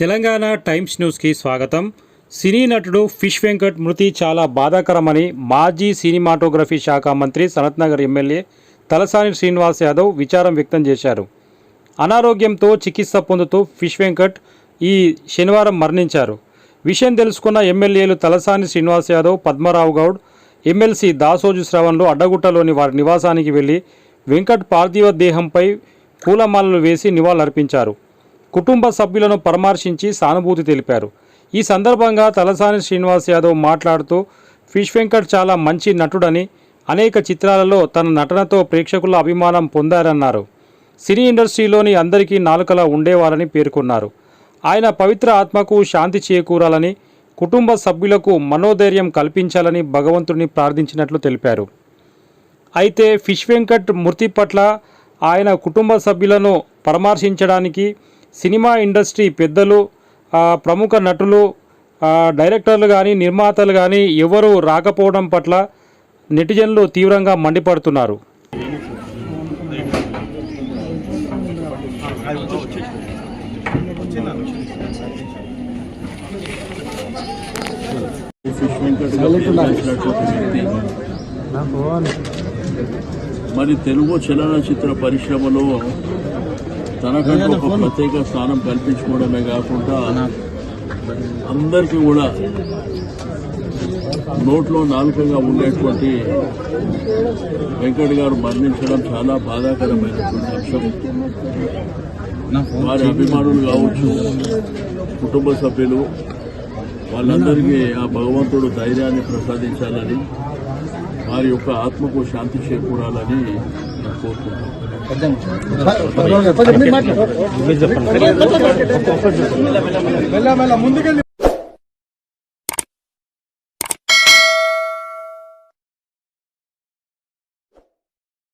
Telangana times న్యూస్కి స్వాగతం. సినీ నటుడు ఫిష్ వెంకట్ మృతి చాలా బాధాకరమని మాజీ సినిమాటోగ్రఫీ శాఖ మంత్రి సనత్ నగర్ ఎమ్మెల్యే తలసాని శ్రీనివాస్ యాదవ్ విచారం వ్యక్తం చేశారు. అనారోగ్యంతో చికిత్స పొందుతూ ఫిష్ వెంకట్ ఈ శనివారం మరణించారు. విషయం తెలుసుకున్న ఎమ్మెల్యేలు తలసాని శ్రీనివాస్ యాదవ్ పద్మరావు గౌడ్ ఎమ్మెల్సీ దాసోజు శ్రవణ్లు అడ్డగుట్టలోని వారి నివాసానికి వెళ్ళి వెంకట్ పార్థివ దేహంపై పూలమాలలు వేసి నివాళులర్పించారు. కుటుంబ సభ్యులను పరామర్శించి సానుభూతి తెలిపారు. ఈ సందర్భంగా తలసాని శ్రీనివాస్ యాదవ్ మాట్లాడుతూ ఫిష్ వెంకట్ చాలా మంచి నటుడని అనేక చిత్రాలలో తన నటనతో ప్రేక్షకుల అభిమానం పొందారన్నారు. సినీ ఇండస్ట్రీలోని అందరికీ నాలుకలా ఉండేవారని పేర్కొన్నారు. ఆయన పవిత్ర ఆత్మకు శాంతి చేకూరాలని కుటుంబ సభ్యులకు మనోధైర్యం కల్పించాలని భగవంతుడిని ప్రార్థించినట్లు తెలిపారు. అయితే ఫిష్ వెంకట్ మృతి పట్ల ఆయన కుటుంబ సభ్యులను పరామర్శించడానికి సినిమా ఇండస్ట్రీ పెద్దలు ఆ, ప్రముఖ నటులు ఆ, డైరెక్టర్లు కానీ నిర్మాతలు కానీ ఎవరు రాకపోవడం పట్ల నెటిజన్లు తీవ్రంగా మండిపడుతున్నారు. మరి తెలుగు చలనచిత్ర పరిశ్రమలో తనకంటూ ఒక ప్రత్యేక స్థానం కల్పించుకోవడమే కాకుండా అందరికీ కూడా నోట్లో నాలుకగా ఉండేటువంటి వెంకట్ గారు మరణించడం చాలా బాధాకరమైనటువంటి అంశం. వారి అభిమానులు కావచ్చు కుటుంబ సభ్యులు వాళ్ళందరికీ ఆ భగవంతుడు ధైర్యాన్ని ప్రసాదించాలని వారి యొక్క ఆత్మకు శాంతి చేకూరాలని కోరుకుంటున్నాను మెల్ల ముందుకెళ్ళి.